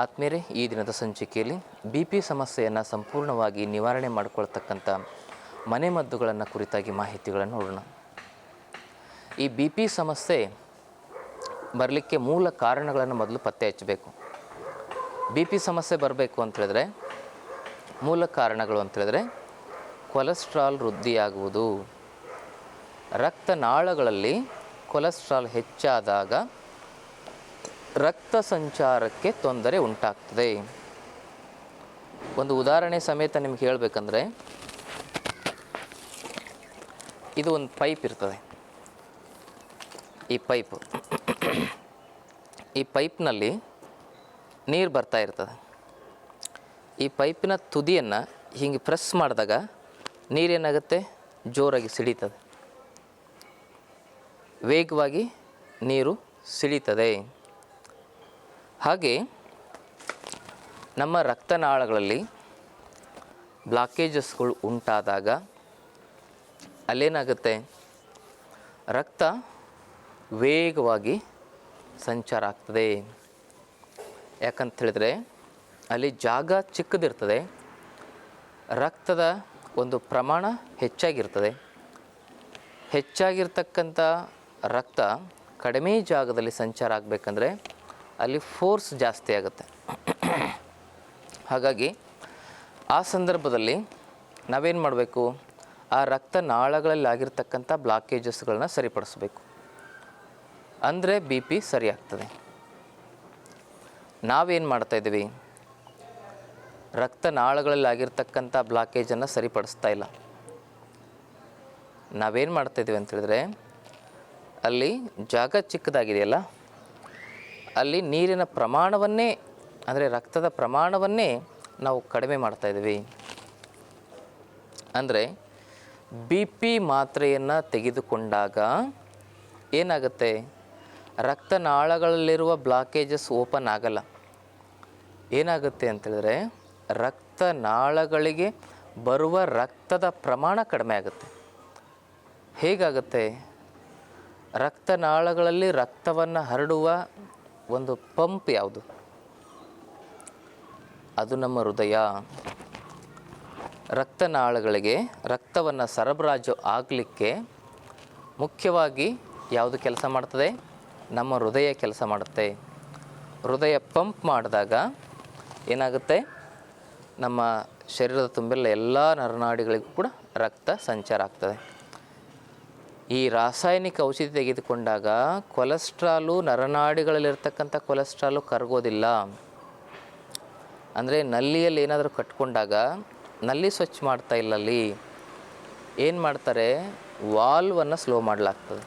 ಆತ್ಮೀಯರೇ, ಈ ದಿನದ ಸಂಚಿಕೆಯಲ್ಲಿ ಬಿ ಪಿ ಸಮಸ್ಯೆಯನ್ನು ಸಂಪೂರ್ಣವಾಗಿ ನಿವಾರಣೆ ಮಾಡಿಕೊಳ್ತಕ್ಕಂಥ ಮನೆಮದ್ದುಗಳನ್ನು ಕುರಿತಾಗಿ ಮಾಹಿತಿಗಳನ್ನು ನೋಡೋಣ. ಈ ಬಿ ಪಿ ಸಮಸ್ಯೆ ಬರಲಿಕ್ಕೆ ಮೂಲ ಕಾರಣಗಳನ್ನು ಮೊದಲು ಪತ್ತೆ ಹಚ್ಚಬೇಕು. ಬಿ ಪಿ ಸಮಸ್ಯೆ ಬರಬೇಕು ಅಂತೇಳಿದ್ರೆ ಮೂಲ ಕಾರಣಗಳು ಅಂತೇಳಿದ್ರೆ ಕೊಲೆಸ್ಟ್ರಾಲ್ ವೃದ್ಧಿಯಾಗುವುದು. ರಕ್ತನಾಳಗಳಲ್ಲಿ ಕೊಲೆಸ್ಟ್ರಾಲ್ ಹೆಚ್ಚಾದಾಗ ರಕ್ತ ಸಂಚಾರಕ್ಕೆ ತೊಂದರೆ ಉಂಟಾಗ್ತದೆ. ಒಂದು ಉದಾಹರಣೆ ಸಮೇತ ನಿಮ್ಗೆ ಹೇಳಬೇಕಂದ್ರೆ, ಇದು ಒಂದು ಪೈಪ್ ಇರ್ತದೆ. ಈ ಪೈಪ್, ಈ ಪೈಪ್ನಲ್ಲಿ ನೀರು ಬರ್ತಾ ಇರ್ತದೆ. ಈ ಪೈಪಿನ ತುದಿಯನ್ನು ಹಿಂಗೆ ಪ್ರೆಸ್ ಮಾಡಿದಾಗ ನೀರೇನಾಗುತ್ತೆ ಜೋರಾಗಿ ಸಿಡಿತದೆ. ವೇಗವಾಗಿ ನೀರು ಸಿಡಿತದೆ. ಹಾಗೆ ನಮ್ಮ ರಕ್ತನಾಳಗಳಲ್ಲಿ ಬ್ಲಾಕೇಜಸ್ಗಳು ಉಂಟಾದಾಗ ಅಲ್ಲೇನಾಗುತ್ತೆ? ರಕ್ತ ವೇಗವಾಗಿ ಸಂಚಾರ ಆಗ್ತದೆ. ಯಾಕಂತ ಹೇಳಿದ್ರೆ ಅಲ್ಲಿ ಜಾಗ ಚಿಕ್ಕದಿರ್ತದೆ. ರಕ್ತದ ಒಂದು ಪ್ರಮಾಣ ಹೆಚ್ಚಾಗಿರ್ತದೆ. ಹೆಚ್ಚಾಗಿರ್ತಕ್ಕಂಥ ರಕ್ತ ಕಡಿಮೆ ಜಾಗದಲ್ಲಿ ಸಂಚಾರ ಆಗಬೇಕಂದ್ರೆ ಅಲ್ಲಿ ಫೋರ್ಸ್ ಜಾಸ್ತಿ ಆಗುತ್ತೆ. ಹಾಗಾಗಿ ಆ ಸಂದರ್ಭದಲ್ಲಿ ನಾವೇನು ಮಾಡಬೇಕು? ಆ ರಕ್ತ ನಾಳಗಳಲ್ಲಿ ಆಗಿರ್ತಕ್ಕಂಥ ಬ್ಲಾಕೇಜಸ್ಗಳನ್ನ ಸರಿಪಡಿಸ್ಬೇಕು. ಅಂದರೆ ಬಿ ಪಿ ಸರಿ ಆಗ್ತದೆ ನಾವೇನು ಮಾಡ್ತಾ ಇದ್ದೀವಿ? ರಕ್ತನಾಳಗಳಲ್ಲಿ ಆಗಿರ್ತಕ್ಕಂಥ ಬ್ಲಾಕೇಜನ್ನು ಸರಿಪಡಿಸ್ತಾ ಇಲ್ಲ. ನಾವೇನು ಮಾಡ್ತಾ ಇದ್ದೀವಿ ಅಂತ ಹೇಳಿದ್ರೆ, ಅಲ್ಲಿ ಜಾಗ ಚಿಕ್ಕದಾಗಿದೆಯಲ್ಲ ಅಲ್ಲಿ ನೀರಿನ ಪ್ರಮಾಣವನ್ನೇ, ಅಂದರೆ ರಕ್ತದ ಪ್ರಮಾಣವನ್ನೇ ನಾವು ಕಡಿಮೆ ಮಾಡ್ತಾ ಇದ್ದೀವಿ. ಅಂದರೆ ಬಿ ಪಿ ಮಾತ್ರೆಯನ್ನು ತೆಗೆದುಕೊಂಡಾಗ ಏನಾಗುತ್ತೆ? ರಕ್ತನಾಳಗಳಲ್ಲಿರುವ ಬ್ಲಾಕೇಜಸ್ ಓಪನ್ ಆಗಲ್ಲ. ಏನಾಗುತ್ತೆ ಅಂತೇಳಿದ್ರೆ ರಕ್ತನಾಳಗಳಿಗೆ ಬರುವ ರಕ್ತದ ಪ್ರಮಾಣ ಕಡಿಮೆ ಆಗುತ್ತೆ. ಹೇಗಾಗುತ್ತೆ? ರಕ್ತನಾಳಗಳಲ್ಲಿ ರಕ್ತವನ್ನು ಹರಡುವ ಒಂದು ಪಂಪ್ ಯಾವುದು? ಅದು ನಮ್ಮ ಹೃದಯ. ರಕ್ತನಾಳಗಳಿಗೆ ರಕ್ತವನ್ನು ಸರಬರಾಜು ಆಗಲಿಕ್ಕೆ ಮುಖ್ಯವಾಗಿ ಯಾವುದು ಕೆಲಸ ಮಾಡ್ತದೆ? ನಮ್ಮ ಹೃದಯ ಕೆಲಸ ಮಾಡುತ್ತೆ. ಹೃದಯ ಪಂಪ್ ಮಾಡಿದಾಗ ಏನಾಗುತ್ತೆ? ನಮ್ಮ ಶರೀರದ ತುಂಬೆಲ್ಲ ಎಲ್ಲ ನರನಾಡಿಗಳಿಗೂ ಕೂಡ ರಕ್ತ ಸಂಚಾರ ಆಗ್ತದೆ. ಈ ರಾಸಾಯನಿಕ ಔಷಧಿ ತೆಗೆದುಕೊಂಡಾಗ ಕೊಲೆಸ್ಟ್ರಾಲು ನರನಾಡಿಗಳಲ್ಲಿರ್ತಕ್ಕಂಥ ಕೊಲೆಸ್ಟ್ರಾಲು ಕರಗೋದಿಲ್ಲ. ಅಂದರೆ ನಲ್ಲಿಯಲ್ಲಿ ಏನಾದರೂ ಕಟ್ಕೊಂಡಾಗ ನಲ್ಲಿ ಸ್ವಚ್ಛ ಮಾಡ್ತಾ ಇಲ್ಲ ಅಲ್ಲಿ ಏನು ಮಾಡ್ತಾರೆ? ವಾಲ್ವನ್ನು ಸ್ಲೋ ಮಾಡಲಾಗ್ತದೆ.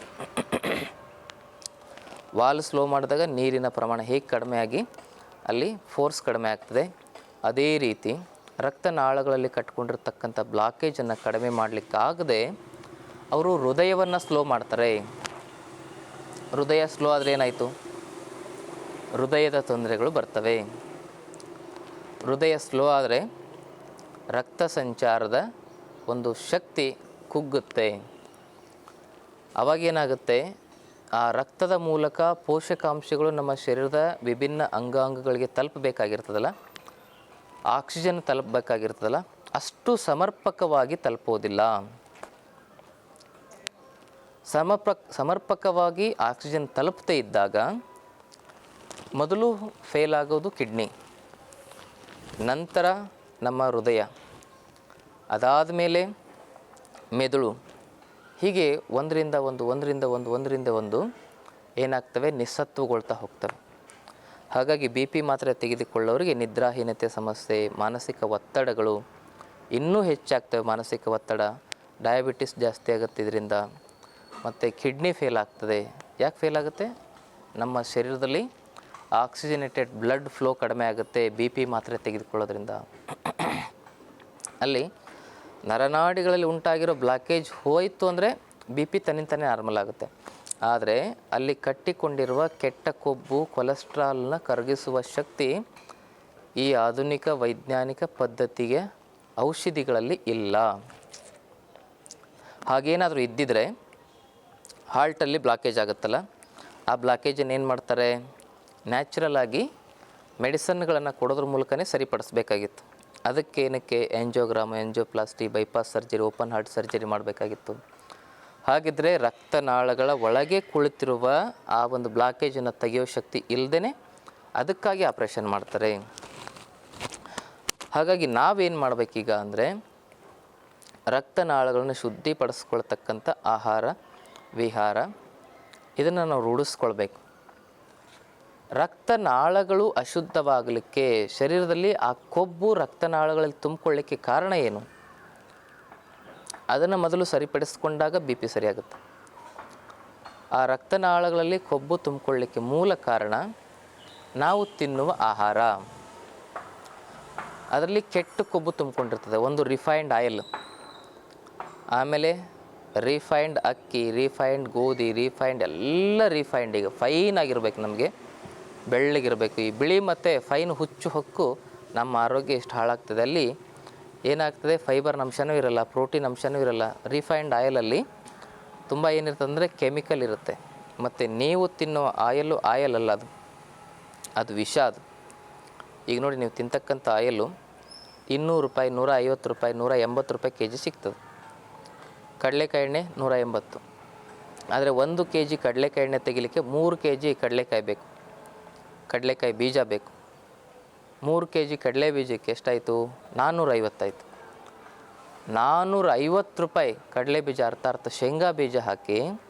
ವಾಲ್ ಸ್ಲೋ ಮಾಡಿದಾಗ ನೀರಿನ ಪ್ರಮಾಣ ಹೇಗೆ ಕಡಿಮೆ ಆಗಿ ಅಲ್ಲಿ ಫೋರ್ಸ್ ಕಡಿಮೆ ಆಗ್ತದೆ. ಅದೇ ರೀತಿ ರಕ್ತನಾಳಗಳಲ್ಲಿ ಕಟ್ಕೊಂಡಿರ್ತಕ್ಕಂಥ ಬ್ಲಾಕೇಜನ್ನು ಕಡಿಮೆ ಮಾಡಲಿಕ್ಕಾಗದೆ ಅವರು ಹೃದಯವನ್ನು ಸ್ಲೋ ಮಾಡ್ತಾರೆ. ಹೃದಯ ಸ್ಲೋ ಆದರೆ ಏನಾಯಿತು? ಹೃದಯದ ತೊಂದರೆಗಳು ಬರ್ತವೆ. ಹೃದಯ ಸ್ಲೋ ಆದರೆ ರಕ್ತ ಸಂಚಾರದ ಒಂದು ಶಕ್ತಿ ಕುಗ್ಗುತ್ತೆ. ಅವಾಗೇನಾಗುತ್ತೆ? ಆ ರಕ್ತದ ಮೂಲಕ ಪೋಷಕಾಂಶಗಳು ನಮ್ಮ ಶರೀರದ ವಿಭಿನ್ನ ಅಂಗಾಂಗಗಳಿಗೆ ತಲುಪಬೇಕಾಗಿರ್ತದಲ್ಲ? ಆಕ್ಸಿಜನ್ ತಲುಪಬೇಕಾಗಿರ್ತದಲ್ಲ? ಅಷ್ಟು ಸಮರ್ಪಕವಾಗಿ ತಲುಪೋದಿಲ್ಲ. ಸಮರ್ಪ ಸಮರ್ಪಕವಾಗಿ ಆಕ್ಸಿಜನ್ ತಲುಪದೇ ಇದ್ದಾಗ ಮೊದಲು ಫೇಲ್ ಆಗೋದು ಕಿಡ್ನಿ ನಂತರ ನಮ್ಮ ಹೃದಯ, ಅದಾದ ಮೇಲೆ ಮೆದುಳು, ಹೀಗೆ ಒಂದರಿಂದ ಒಂದು ಒಂದರಿಂದ ಒಂದು ಒಂದರಿಂದ ಒಂದು ಏನಾಗ್ತವೆ? ನಿಸ್ಸತ್ವಗೊಳ್ತಾ ಹೋಗ್ತವೆ. ಹಾಗಾಗಿ ಬಿ ಪಿ ಮಾತ್ರೆ ತೆಗೆದುಕೊಳ್ಳೋರಿಗೆ ನಿದ್ರಾಹೀನತೆ ಸಮಸ್ಯೆ, ಮಾನಸಿಕ ಒತ್ತಡಗಳು ಇನ್ನೂ ಹೆಚ್ಚಾಗ್ತವೆ. ಮಾನಸಿಕ ಒತ್ತಡ ಡಯಾಬಿಟಿಸ್ ಜಾಸ್ತಿ ಆಗುತ್ತೆ ಮತ್ತು ಕಿಡ್ನಿ ಫೇಲ್ ಆಗ್ತದೆ. ಯಾಕೆ ಫೇಲ್ ಆಗುತ್ತೆ? ನಮ್ಮ ಶರೀರದಲ್ಲಿ ಆಕ್ಸಿಜನೇಟೆಡ್ ಬ್ಲಡ್ ಫ್ಲೋ ಕಡಿಮೆ ಆಗುತ್ತೆ ಬಿ ಪಿ ಮಾತ್ರೆ ತೆಗೆದುಕೊಳ್ಳೋದ್ರಿಂದ. ಅಲ್ಲಿ ನರನಾಡಿಗಳಲ್ಲಿ ಉಂಟಾಗಿರೋ ಬ್ಲಾಕೇಜ್ ಹೋಯಿತು ಅಂದರೆ ಬಿ ಪಿ ತನ್ನಿಂತಾನೇ ನಾರ್ಮಲ್ ಆಗುತ್ತೆ. ಆದರೆ ಅಲ್ಲಿ ಕಟ್ಟಿಕೊಂಡಿರುವ ಕೆಟ್ಟ ಕೊಬ್ಬು ಕೊಲೆಸ್ಟ್ರಾಲ್ನ ಕರಗಿಸುವ ಶಕ್ತಿ ಈ ಆಧುನಿಕ ವೈಜ್ಞಾನಿಕ ಪದ್ಧತಿಗೆ ಔಷಧಿಗಳಲ್ಲಿ ಇಲ್ಲ. ಹಾಗೇನಾದರೂ ಇದ್ದಿದ್ರೆ ಹಾಲ್ಟಲ್ಲಿ ಬ್ಲಾಕೇಜ್ ಆಗುತ್ತಲ್ಲ? ಆ ಬ್ಲಾಕೇಜನ್ನು ಏನು ಮಾಡ್ತಾರೆ? ನ್ಯಾಚುರಲ್ ಆಗಿ ಮೆಡಿಸನ್ಗಳನ್ನು ಕೊಡೋದ್ರ ಮೂಲಕನೇ ಸರಿಪಡಿಸ್ಬೇಕಾಗಿತ್ತು. ಅದಕ್ಕೆ ಏನಕ್ಕೆ angiogram angioplasty bypass surgery open heart surgery ಮಾಡಬೇಕಾಗಿತ್ತು. ಹಾಗಿದ್ರೆ ರಕ್ತನಾಳಗಳ ಒಳಗೆ ಕುಳಿತಿರುವ ಆ ಒಂದು ಬ್ಲಾಕೇಜನ್ನು ತೆಗೆಯೋ ಶಕ್ತಿ ಇಲ್ಲದೇ ಅದಕ್ಕಾಗಿ ಆಪ್ರೇಷನ್ ಮಾಡ್ತಾರೆ. ಹಾಗಾಗಿ ನಾವೇನು ಮಾಡಬೇಕೀಗ ಅಂದರೆ ರಕ್ತನಾಳಗಳನ್ನು ಶುದ್ಧಿಪಡಿಸ್ಕೊಳ್ತಕ್ಕಂಥ ಆಹಾರ ವಿಹಾರ. ಇದನ್ನು ನಾವು ರೂಢಿಸ್ಕೊಳ್ಬೇಕು. ರಕ್ತನಾಳಗಳು ಅಶುದ್ಧವಾಗಲಿಕ್ಕೆ ಶರೀರದಲ್ಲಿ ಆ ಕೊಬ್ಬು ರಕ್ತನಾಳಗಳಲ್ಲಿ ತುಂಬಿಕೊಳ್ಳಿಕ್ಕೆ ಕಾರಣ ಏನು? ಅದನ್ನು ಮೊದಲು ಸರಿಪಡಿಸ್ಕೊಂಡಾಗ ಬಿ ಪಿ ಸರಿಯಾಗುತ್ತೆ. ಆ ರಕ್ತನಾಳಗಳಲ್ಲಿ ಕೊಬ್ಬು ತುಂಬಿಕೊಳ್ಳಿಕ್ಕೆ ಮೂಲ ಕಾರಣ ನಾವು ತಿನ್ನುವ ಆಹಾರ. ಅದರಲ್ಲಿ ಕೆಟ್ಟ ಕೊಬ್ಬು ತುಂಬಿಕೊಂಡಿರ್ತದೆ, ಒಂದು ರಿಫೈನ್ಡ್ ಆಯಿಲ್ ಆಮೇಲೆ ರಿಫೈನ್ಡ್ ಅಕ್ಕಿ ರಿಫೈನ್ಡ್ ಗೋಧಿ ರಿಫೈನ್ಡ್ ಎಲ್ಲ ರಿಫೈನ್ಡ್ ಈಗ ಫೈನ್ ಆಗಿರ್ಬೇಕು ನಮಗೆ. ಬೆಳ್ಳಗಿರಬೇಕು. ಈ ಬಿಳಿ ಮತ್ತು ಫೈನ್ ಹುಚ್ಚು ಹೊಕ್ಕು ನಮ್ಮ ಆರೋಗ್ಯ ಎಷ್ಟು ಹಾಳಾಗ್ತದೆ. ಅಲ್ಲಿ ಏನಾಗ್ತದೆ? ಫೈಬರ್ ಅಂಶನೂ ಇರಲ್ಲ ಪ್ರೋಟೀನ್ ಅಂಶನೂ ಇರಲ್ಲ. ರಿಫೈನ್ಡ್ ಆಯಲಲ್ಲಿ ತುಂಬ ಏನಿರ್ತದೆ ಅಂದರೆ ಕೆಮಿಕಲ್ ಇರುತ್ತೆ. ಮತ್ತು ನೀವು ತಿನ್ನುವ ಆಯಲ್ಲು ಆಯಲ್ ಅಲ್ಲ ಅದು. ಅದು ವಿಷ ಅದು. ಈಗ ನೋಡಿ ನೀವು ತಿಂತಕ್ಕಂಥ ಆಯಲ್ಲು ಇನ್ನೂರು ರೂಪಾಯಿ, ನೂರ ಐವತ್ತು ರೂಪಾಯಿ, ನೂರ ಎಂಬತ್ತು ರೂಪಾಯಿ ಕೆ ಜಿ ಸಿಗ್ತದೆ. ಕಡಲೆಕಾಯಿ ಎಣ್ಣೆ ನೂರ ಎಂಬತ್ತು. ಆದರೆ ಒಂದು ಕೆ ಜಿ ಕಡಲೆಕಾಯಿ ಎಣ್ಣೆ ತೆಗಿಲಿಕ್ಕೆ ಮೂರು ಕೆ ಜಿ ಕಡಲೆಕಾಯಿ ಬೇಕು. ಕಡಲೆಕಾಯಿ ಬೀಜ ಬೇಕು. ಮೂರು ಕೆ ಜಿ ಕಡಲೆ ಬೀಜಕ್ಕೆ ಎಷ್ಟಾಯಿತು? ನಾನ್ನೂರ ಐವತ್ತಾಯಿತು. ನಾನ್ನೂರ ಐವತ್ತು ರೂಪಾಯಿ ಕಡಲೆ ಬೀಜ ಅರ್ಥ ಅರ್ಥ ಶೇಂಗಾ ಬೀಜ ಹಾಕಿ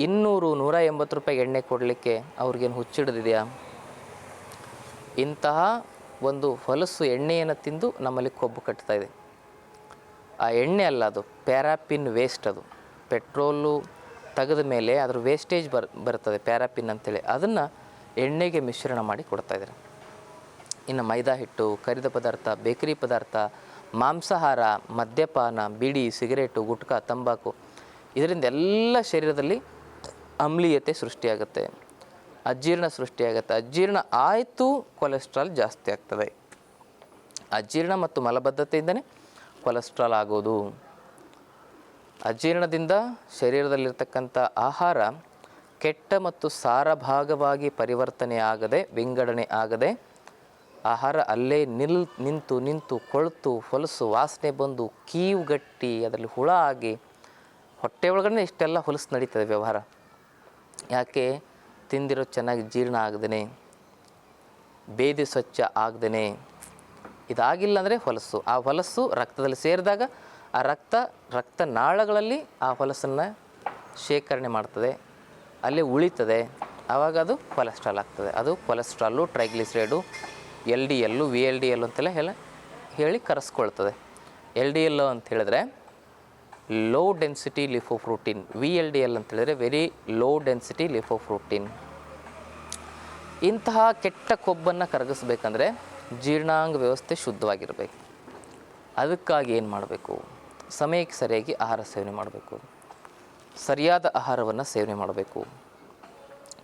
ಇನ್ನೂರು ನೂರ ಎಂಬತ್ತು ರೂಪಾಯಿ ಎಣ್ಣೆ ಕೊಡಲಿಕ್ಕೆ ಅವ್ರಿಗೇನು ಹುಚ್ಚಿಡ್ದಿದೆಯಾ? ಇಂತಹ ಒಂದು ಹೊಲಸು ಎಣ್ಣೆಯನ್ನು ತಿಂದು ನಮ್ಮಲ್ಲಿ ಕೊಬ್ಬು ಕಟ್ತಾ ಇದೆ. ಆ ಎಣ್ಣೆ ಅಲ್ಲ ಅದು, ಪ್ಯಾರಾಪಿನ್ ವೇಸ್ಟ್ ಅದು. ಪೆಟ್ರೋಲು ತೆಗೆದ ಮೇಲೆ ಅದ್ರ ವೇಸ್ಟೇಜ್ ಬರ್, ಬರ್ತದೆ ಪ್ಯಾರಾಪಿನ್ ಅಂತೇಳಿ. ಅದನ್ನು ಎಣ್ಣೆಗೆ ಮಿಶ್ರಣ ಮಾಡಿ ಕೊಡ್ತಾ ಇದ್ದಾರೆ. ಇನ್ನು ಮೈದಾ ಹಿಟ್ಟು, ಕರಿದ ಪದಾರ್ಥ, ಬೇಕರಿ ಪದಾರ್ಥ, ಮಾಂಸಾಹಾರ, ಮದ್ಯಪಾನ, ಬೀಡಿ, ಸಿಗರೇಟು, ಗುಟ್ಕಾ, ತಂಬಾಕು. ಇದರಿಂದ ಎಲ್ಲ ಶರೀರದಲ್ಲಿ ಅಮ್ಲೀಯತೆ ಸೃಷ್ಟಿಯಾಗುತ್ತೆ. ಅಜೀರ್ಣ ಸೃಷ್ಟಿಯಾಗುತ್ತೆ. ಅಜೀರ್ಣ ಆಯಿತು ಕೊಲೆಸ್ಟ್ರಾಲ್ ಜಾಸ್ತಿ ಆಗ್ತದೆ. ಅಜೀರ್ಣ ಮತ್ತು ಮಲಬದ್ಧತೆಯಿಂದನೇ ಕೊಲೆಸ್ಟ್ರಾಲ್ ಆಗೋದು. ಅಜೀರ್ಣದಿಂದ ಶರೀರದಲ್ಲಿರ್ತಕ್ಕಂಥ ಆಹಾರ ಕೆಟ್ಟ ಮತ್ತು ಸಾರ ಭಾಗವಾಗಿ ಪರಿವರ್ತನೆ ಆಗದೆ, ವಿಂಗಡಣೆ ಆಗದೆ, ಆಹಾರ ಅಲ್ಲೇ ನಿಲ್, ನಿಂತು ನಿಂತು, ಕೊಳ್ತು, ಹೊಲಸು, ವಾಸನೆ ಬಂದು ಕೀವು ಗಟ್ಟಿ, ಅದರಲ್ಲಿ ಹುಳ ಆಗಿ ಹೊಟ್ಟೆ ಒಳಗಡೆ ಇಷ್ಟೆಲ್ಲ ಹೊಲಸು ನಡೀತದೆ ವ್ಯವಹಾರ. ಯಾಕೆ? ತಿಂದಿರೋ ಚೆನ್ನಾಗಿ ಜೀರ್ಣ ಆಗದೇ ಬೇದಿ ಸ್ವಚ್ಛ ಆಗದೇ ಇದಾಗಿಲ್ಲ ಅಂದರೆ ಹೊಲಸು. ಆ ಹೊಲಸು ರಕ್ತದಲ್ಲಿ ಸೇರಿದಾಗ ಆ ರಕ್ತ ರಕ್ತನಾಳಗಳಲ್ಲಿ ಆ ಹೊಲಸನ್ನು ಶೇಖರಣೆ ಮಾಡ್ತದೆ. ಅಲ್ಲಿ ಉಳಿತದೆ. ಆವಾಗ ಅದು ಕೊಲೆಸ್ಟ್ರಾಲ್ ಆಗ್ತದೆ. ಅದು cholesterol, triglyceride, L D L, V L D L ಅಂತೆಲ್ಲ ಹೇಳ ಹೇಳಿ ಕರೆಸ್ಕೊಳ್ತದೆ. ಎಲ್ ಡಿ ಎಲ್ಲು ಅಂತ ಹೇಳಿದ್ರೆ low density lipoprotein V L D L ಅಂತ ಹೇಳಿದ್ರೆ ವೆರಿ ಲೋ ಡೆನ್ಸಿಟಿ ಲಿಫೋಫ್ರೂಟಿನ್ ಇಂತಹ ಕೆಟ್ಟ ಕೊಬ್ಬನ್ನು ಕರಗಿಸ್ಬೇಕಂದ್ರೆ ಜೀರ್ಣಾಂಗ ವ್ಯವಸ್ಥೆ ಶುದ್ಧವಾಗಿರಬೇಕು. ಅದಕ್ಕಾಗಿ ಏನು ಮಾಡಬೇಕು? ಸಮಯಕ್ಕೆ ಸರಿಯಾಗಿ ಆಹಾರ ಸೇವನೆ ಮಾಡಬೇಕು. ಸರಿಯಾದ ಆಹಾರವನ್ನು ಸೇವನೆ ಮಾಡಬೇಕು.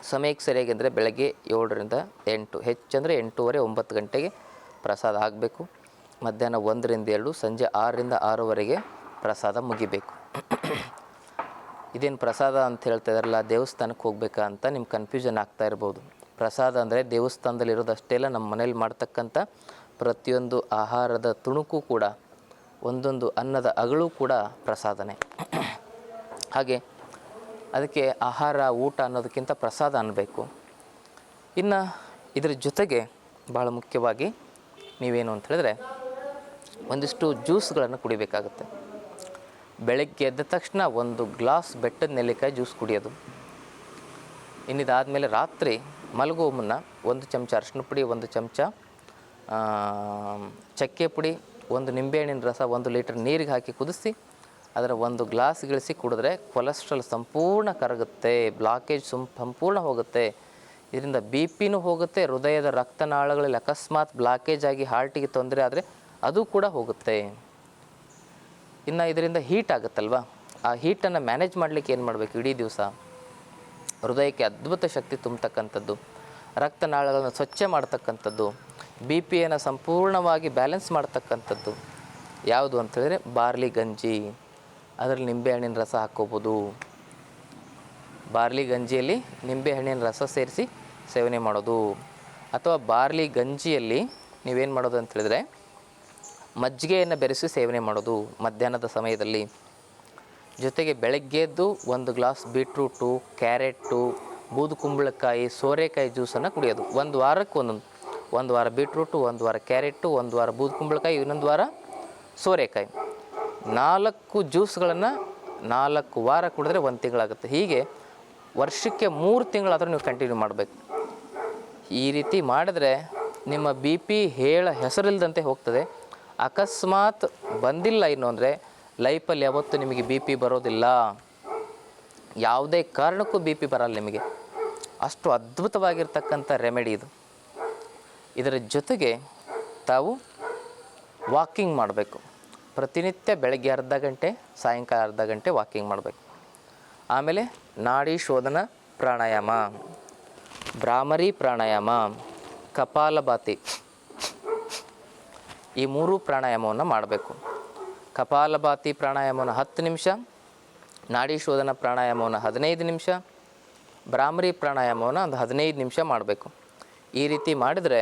ಸಮಯಕ್ಕೆ ಸರಿಯಾಗಿ ಅಂದರೆ ಬೆಳಗ್ಗೆ ಏಳರಿಂದ ಎಂಟು, ಹೆಚ್ಚಂದರೆ ಎಂಟೂವರೆ, ಒಂಬತ್ತು ಗಂಟೆಗೆ ಪ್ರಸಾದ ಆಗಬೇಕು ಮಧ್ಯಾಹ್ನ ಒಂದರಿಂದ ಎರಡು, ಸಂಜೆ ಆರರಿಂದ ಆರೂವರೆಗೆ ಪ್ರಸಾದ ಮುಗಿಬೇಕು. ಇದೇನು ಪ್ರಸಾದ ಅಂತ ಹೇಳ್ತಾ ಇದಾರಲ್ಲ, ದೇವಸ್ಥಾನಕ್ಕೆ ಹೋಗ್ಬೇಕಾ ಅಂತ ನಿಮ್ಮ ಕನ್ಫ್ಯೂಷನ್ ಆಗ್ತಾ ಇರ್ಬೋದು. ಪ್ರಸಾದ ಅಂದರೆ ದೇವಸ್ಥಾನದಲ್ಲಿರೋದಷ್ಟೇ ಅಲ್ಲ ನಮ್ಮ ಮನೇಲಿ ಮಾಡ್ತಕ್ಕಂಥ ಪ್ರತಿಯೊಂದು ಆಹಾರದ ತುಣುಕು ಕೂಡ, ಒಂದೊಂದು ಅನ್ನದ ಅಗಳು ಕೂಡ ಪ್ರಸಾದನೇ. ಹಾಗೆ ಅದಕ್ಕೆ ಆಹಾರ, ಊಟ ಅನ್ನೋದಕ್ಕಿಂತ ಪ್ರಸಾದ ಅನ್ನಬೇಕು. ಇನ್ನು ಇದರ ಜೊತೆಗೆ ಭಾಳ ಮುಖ್ಯವಾಗಿ ನೀವೇನು ಅಂತ ಹೇಳಿದ್ರೆ ಒಂದಿಷ್ಟು ಜ್ಯೂಸ್ಗಳನ್ನು ಕುಡಿಬೇಕಾಗುತ್ತೆ. ಬೆಳಗ್ಗೆ ಎದ್ದ ತಕ್ಷಣ ಒಂದು ಗ್ಲಾಸ್ ಬೆಟ್ಟದ ನೆಲ್ಲಿಕಾಯಿ ಜ್ಯೂಸ್ ಕುಡಿಯೋದು. ಇನ್ನಿದಾದಮೇಲೆ ರಾತ್ರಿ ಮಲಗುವ ಮುನ್ನ ಒಂದು ಚಮಚ ಅರಿಶಿನ ಪುಡಿ, ಒಂದು ಚಮಚ ಚಕ್ಕೆ ಪುಡಿ, ಒಂದು ನಿಂಬೆಹಣ್ಣಿನ ರಸ, ಒಂದು ಲೀಟರ್ ನೀರಿಗೆ ಹಾಕಿ ಕುದಿಸಿ ಅದರ ಒಂದು ಗ್ಲಾಸ್ ಗಿಳಿಸಿ ಕುಡಿದ್ರೆ ಕೊಲೆಸ್ಟ್ರಾಲ್ ಸಂಪೂರ್ಣ ಕರಗುತ್ತೆ ಬ್ಲಾಕೇಜ್ ಸಂಪೂರ್ಣ ಹೋಗುತ್ತೆ. ಇದರಿಂದ ಬಿ ಪಿನೂ ಹೋಗುತ್ತೆ, ಹೃದಯದ ರಕ್ತನಾಳಗಳಲ್ಲಿ ಅಕಸ್ಮಾತ್ ಬ್ಲಾಕೇಜ್ ಆಗಿ ಹಾರ್ಟಿಗೆ ತೊಂದರೆ ಆದರೆ ಅದು ಕೂಡ ಹೋಗುತ್ತೆ. ಇನ್ನು ಇದರಿಂದ ಹೀಟ್ ಆಗುತ್ತಲ್ವ? ಆ ಹೀಟನ್ನು ಮ್ಯಾನೇಜ್ ಮಾಡಲಿಕ್ಕೆ ಏನು ಮಾಡಬೇಕು ಇಡೀ ದಿವಸ? ಹೃದಯಕ್ಕೆ ಅದ್ಭುತ ಶಕ್ತಿ ತುಂಬತಕ್ಕಂಥದ್ದು, ರಕ್ತನಾಳಗಳನ್ನು ಸ್ವಚ್ಛ ಮಾಡ್ತಕ್ಕಂಥದ್ದು ಬಿ ಪಿಯನ್ನು ಸಂಪೂರ್ಣವಾಗಿ ಬ್ಯಾಲೆನ್ಸ್ ಮಾಡ್ತಕ್ಕಂಥದ್ದು. ಯಾವುದು ಅಂತೇಳಿದರೆ ಬಾರ್ಲಿ ಗಂಜಿ. ಅದರಲ್ಲಿ ನಿಂಬೆಹಣ್ಣಿನ ರಸ ಹಾಕ್ಕೋಬೋದು. ಬಾರ್ಲಿ ಗಂಜಿಯಲ್ಲಿ ನಿಂಬೆಹಣ್ಣಿನ ರಸ ಸೇರಿಸಿ ಸೇವನೆ ಮಾಡೋದು. ಅಥವಾ ಬಾರ್ಲಿ ಗಂಜಿಯಲ್ಲಿ ನೀವೇನು ಮಾಡೋದು ಅಂತೇಳಿದರೆ ಮಜ್ಜಿಗೆಯನ್ನು ಬೆರೆಸಿ ಸೇವನೆ ಮಾಡೋದು ಮಧ್ಯಾಹ್ನದ ಸಮಯದಲ್ಲಿ. ಜೊತೆಗೆ ಬೆಳಗ್ಗೆ ಎದ್ದು ಒಂದು ಗ್ಲಾಸ್ ಬೀಟ್ರೂಟು ಕ್ಯಾರೆಟು ಬೂದು ಕುಂಬಳಕಾಯಿ, ಸೋರೆಕಾಯಿ ಜ್ಯೂಸನ್ನು ಕುಡಿಯೋದು. ಒಂದು ವಾರಕ್ಕೆ ಒಂದೊಂದು, ಒಂದು ವಾರ ಬೀಟ್ರೂಟು, ಒಂದು ವಾರ ಕ್ಯಾರೆಟು ಒಂದು ವಾರ ಬೂದು ಕುಂಬಳಕಾಯಿ, ಇನ್ನೊಂದು ವಾರ ಸೋರೆಕಾಯಿ. ನಾಲ್ಕು ಜ್ಯೂಸ್ಗಳನ್ನು ನಾಲ್ಕು ವಾರ ಕುಡಿದ್ರೆ ಒಂದು ತಿಂಗಳಾಗುತ್ತೆ. ಹೀಗೆ ವರ್ಷಕ್ಕೆ ಮೂರು ತಿಂಗಳಾದರೂ ನೀವು ಕಂಟಿನ್ಯೂ ಮಾಡಬೇಕು. ಈ ರೀತಿ ಮಾಡಿದ್ರೆ ನಿಮ್ಮ ಬಿ ಪಿ ಹೇಳ ಹೆಸರಿಲ್ಲದಂತೆ ಹೋಗ್ತದೆ. ಅಕಸ್ಮಾತ್ ಬಂದಿಲ್ಲ ಇನ್ನು ಅಂದರೆ ಲೈಫಲ್ಲಿ ಯಾವತ್ತೂ ನಿಮಗೆ ಬಿ ಪಿ ಬರೋದಿಲ್ಲ. ಯಾವುದೇ ಕಾರಣಕ್ಕೂ ಬಿ ಪಿ ಬರಲ್ಲ ನಿಮಗೆ. ಅಷ್ಟು ಅದ್ಭುತವಾಗಿರ್ತಕ್ಕಂಥ ರೆಮಿಡಿ ಇದು. ಇದರ ಜೊತೆಗೆ ತಾವು ವಾಕಿಂಗ್ ಮಾಡಬೇಕು. ಪ್ರತಿನಿತ್ಯ ಬೆಳಗ್ಗೆ ಅರ್ಧ ಗಂಟೆ, ಸಾಯಂಕಾಲ ಅರ್ಧ ಗಂಟೆ ವಾಕಿಂಗ್ ಮಾಡಬೇಕು. ಆಮೇಲೆ ನಾಡಿ ಶೋಧನ ಪ್ರಾಣಾಯಾಮ. ಭ್ರಾಮರಿ ಪ್ರಾಣಾಯಾಮ, ಕಪಾಲಭಾತಿ. ಈ ಮೂರು ಪ್ರಾಣಾಯಾಮವನ್ನು ಮಾಡಬೇಕು. ಕಪಾಲಭಾತಿ ಪ್ರಾಣಾಯಾಮವನ್ನು ಹತ್ತು ನಿಮಿಷ, ನಾಡಿ ಶೋಧನ ಪ್ರಾಣಾಯಾಮವನ್ನು ಹದಿನೈದು ನಿಮಿಷ ಭ್ರಾಮರಿ ಪ್ರಾಣಾಯಾಮವನ್ನು ಒಂದು ಹದಿನೈದು ನಿಮಿಷ ಮಾಡಬೇಕು. ಈ ರೀತಿ ಮಾಡಿದರೆ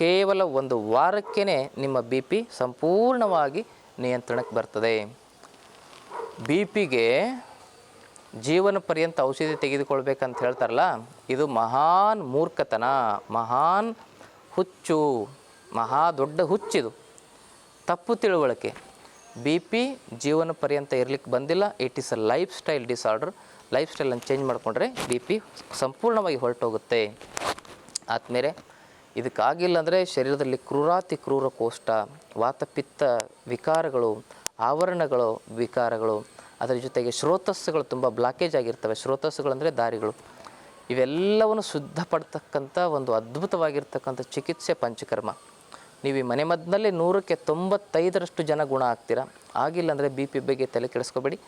ಕೇವಲ ಒಂದು ವಾರಕ್ಕೇ ನಿಮ್ಮ ಬಿ ಪಿ ಸಂಪೂರ್ಣವಾಗಿ ನಿಯಂತ್ರಣಕ್ಕೆ ಬರ್ತದೆ. ಬಿ ಪಿಗೆ ಜೀವನ ಪರ್ಯಂತ ಔಷಧಿ ತೆಗೆದುಕೊಳ್ಬೇಕಂತ ಹೇಳ್ತಾರಲ್ಲ, ಇದು ಮಹಾನ್ ಮೂರ್ಖತನ, ಮಹಾನ್ ಹುಚ್ಚು, ಮಹಾ ದೊಡ್ಡ ಹುಚ್ಚಿದು. ತಪ್ಪು ತಿಳುವಳಿಕೆ. ಬಿ ಪಿ ಜೀವನ ಪರ್ಯಂತ ಇರಲಿಕ್ಕೆ ಬಂದಿಲ್ಲ. It is a life style disorder life ಸ್ಟೈಲನ್ನು change ಮಾಡಿಕೊಂಡ್ರೆ ಬಿ ಪಿ ಸಂಪೂರ್ಣವಾಗಿ ಹೊರಟೋಗುತ್ತೆ. ಆದಮೇಲೆ ಇದಕ್ಕಾಗಿಲ್ಲ ಅಂದರೆ ಶರೀರದಲ್ಲಿ ಕ್ರೂರಾತಿ ಕ್ರೂರ ಕೋಷ್ಟ, ವಾತಪಿತ್ತ ವಿಕಾರಗಳು, ಆವರಣಗಳು ವಿಕಾರಗಳು, ಅದರ ಜೊತೆಗೆ ಶ್ರೋತಸ್ಸುಗಳು ತುಂಬ ಬ್ಲಾಕೇಜ್ ಆಗಿರ್ತವೆ. ಶ್ರೋತಸ್ಸುಗಳಂದರೆ ದಾರಿಗಳು. ಇವೆಲ್ಲವನ್ನು ಶುದ್ಧಪಡ್ತಕ್ಕಂಥ ಒಂದು ಅದ್ಭುತವಾಗಿರ್ತಕ್ಕಂಥ ಚಿಕಿತ್ಸೆ ಪಂಚಕರ್ಮ. ನೀವು ಈ ಮನೆಮದ್ದಿನಲ್ಲೇ ನೂರಕ್ಕೆ ತೊಂಬತ್ತೈದರಷ್ಟು ಜನ ಗುಣ ಆಗ್ತೀರಾ? ಆಗಿಲ್ಲ ಅಂದರೆ ಬಿ ಪಿ ಬಗ್ಗೆ ತಲೆ ಕೆಡಿಸ್ಕೋಬೇಡಿ.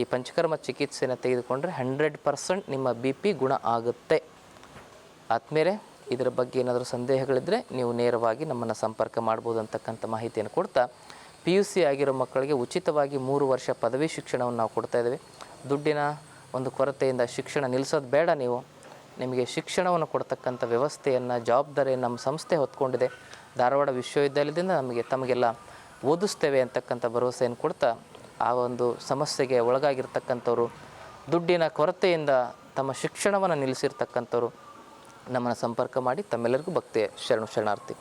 ಈ ಪಂಚಕರ್ಮ ಚಿಕಿತ್ಸೆನ ತೆಗೆದುಕೊಂಡ್ರೆ ಹಂಡ್ರೆಡ್ ಪರ್ಸೆಂಟ್ ನಿಮ್ಮ ಬಿ ಪಿ ಗುಣ ಆಗುತ್ತೆ. ಆದಮೇಲೆ ಇದರ ಬಗ್ಗೆ ಏನಾದರೂ ಸಂದೇಹಗಳಿದ್ದರೆ ನೀವು ನೇರವಾಗಿ ನಮ್ಮನ್ನು ಸಂಪರ್ಕ ಮಾಡ್ಬೋದು ಅಂತಕ್ಕಂಥ ಮಾಹಿತಿಯನ್ನು ಕೊಡ್ತಾ ಪಿ ಯು ಸಿ ಆಗಿರೋ ಮಕ್ಕಳಿಗೆ ಉಚಿತವಾಗಿ ಮೂರು ವರ್ಷ ಪದವಿ ಶಿಕ್ಷಣವನ್ನು ನಾವು ಕೊಡ್ತಾ ಇದ್ದೇವೆ. ದುಡ್ಡಿನ ಒಂದು ಕೊರತೆಯಿಂದ ಶಿಕ್ಷಣ ನಿಲ್ಲಿಸೋದು ಬೇಡ ನೀವು. ನಿಮಗೆ ಶಿಕ್ಷಣವನ್ನು ಕೊಡ್ತಕ್ಕಂಥ ವ್ಯವಸ್ಥೆಯನ್ನು, ಜವಾಬ್ದಾರಿಯನ್ನು ನಮ್ಮ ಸಂಸ್ಥೆ ಹೊತ್ಕೊಂಡಿದೆ. ಧಾರವಾಡ ವಿಶ್ವವಿದ್ಯಾಲಯದಿಂದ ನಮಗೆ ತಮಗೆಲ್ಲ ಓದಿಸ್ತೇವೆ ಅಂತಕ್ಕಂಥ ಭರವಸೆಯನ್ನು ಕೊಡ್ತಾ ಆ ಒಂದು ಸಮಸ್ಯೆಗೆ ಒಳಗಾಗಿರ್ತಕ್ಕಂಥವ್ರು, ದುಡ್ಡಿನ ಕೊರತೆಯಿಂದ ತಮ್ಮ ಶಿಕ್ಷಣವನ್ನು ನಿಲ್ಲಿಸಿರ್ತಕ್ಕಂಥವ್ರು ನಮ್ಮನ್ನು ಸಂಪರ್ಕ ಮಾಡಿ ತಮ್ಮೆಲ್ಲರಿಗೂ ಭಕ್ತಿಯ ಶರಣು ಶರಣಾರ್ಥಿ.